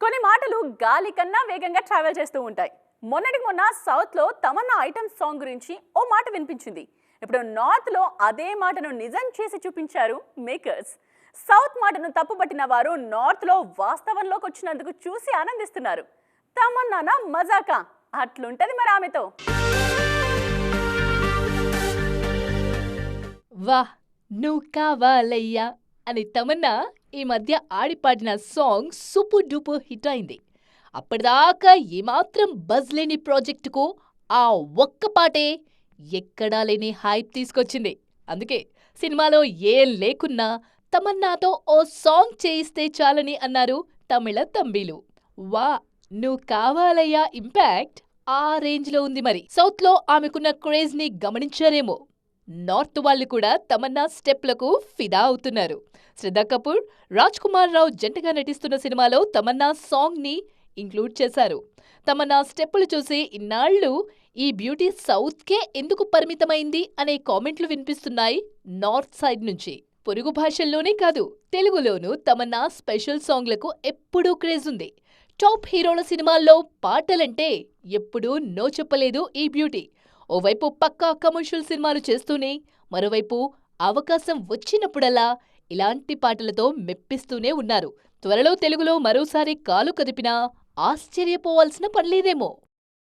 కొన్ని మాటలు గాలి కన్నా వేగంగా ట్రావెల్ చేస్తూ ఉంటాయి. మొన్నటికి మొన్న సౌత్లో తమన్నా ఐటమ్ సాంగ్ గురించి ఓ మాట వినిపించింది. ఇప్పుడు నార్త్లో అదే మాటను నిజం చేసి చూపించారు మేకర్స్ సౌత్ మాటను తప్పుపట్టిన వారు నార్త్లో వాస్తవంలోకి వచ్చినందుకు చూసి ఆనందిస్తున్నారు. తమన్నానా మజాకా? అట్లుంటది మరి ఆమెతో. వాహ్! నువ్వు కావాలయ్యా. అని తమన్నా ఈ మధ్య ఆడిపాడిన సాంగ్ సూపర్ డూపర్ హిట్ అయింది. అప్పటిదాకా ఏమాత్రం బజ్ లేని ప్రాజెక్టుకు ఆ ఒక్క పాటే ఎక్కడా లేని హైప్ తీసుకొచ్చింది. అందుకే సినిమాలో ఏం లేకున్నా తమన్నాతో ఓ సాంగ్ చేయిస్తే చాలని అన్నారు తమిళ తంబీలు వా నువ్వు కావాలయ్యా ఇంపాక్ట్ ఆ రేంజ్లో ఉంది మరి. సౌత్లో ఆమెకున్న క్రేజ్ని గమనించారేమో. నార్త్ వాళ్ళు కూడా తమన్నా స్టెప్లకు ఫిదా అవుతున్నారు. శ్రద్ధా కపూర్ రాజ్ కుమార్ రావు జంటగా నటిస్తున్న సినిమాలో తమన్నా సాంగ్ని ఇంక్లూడ్ చేశారు. తమన్నా స్టెప్పులు చూసి ఇన్నాళ్ళు ఈ బ్యూటీ సౌత్కే ఎందుకు పరిమితమైంది అనే కామెంట్లు వినిపిస్తున్నాయి నార్త్ సైడ్ నుంచి. పొరుగు భాషల్లోనే కాదు తెలుగులోనూ తమన్నా స్పెషల్ సాంగ్లకు ఎప్పుడూ క్రేజ్ ఉంది. టాప్ హీరోల సినిమాల్లో పాటలంటే ఎప్పుడూ నో చెప్పలేదు ఈ బ్యూటీ. ఓవైపు పక్కా కమర్షియల్ సినిమాలు చేస్తూనే మరోవైపు అవకాశం వచ్చినప్పుడల్లా ఇలాంటి పాటలతో మెప్పిస్తూనే ఉన్నారు. త్వరలో తెలుగులో మరోసారి కాలు కదిపినా ఆశ్చర్యపోవాల్సిన పనిలేదేమో.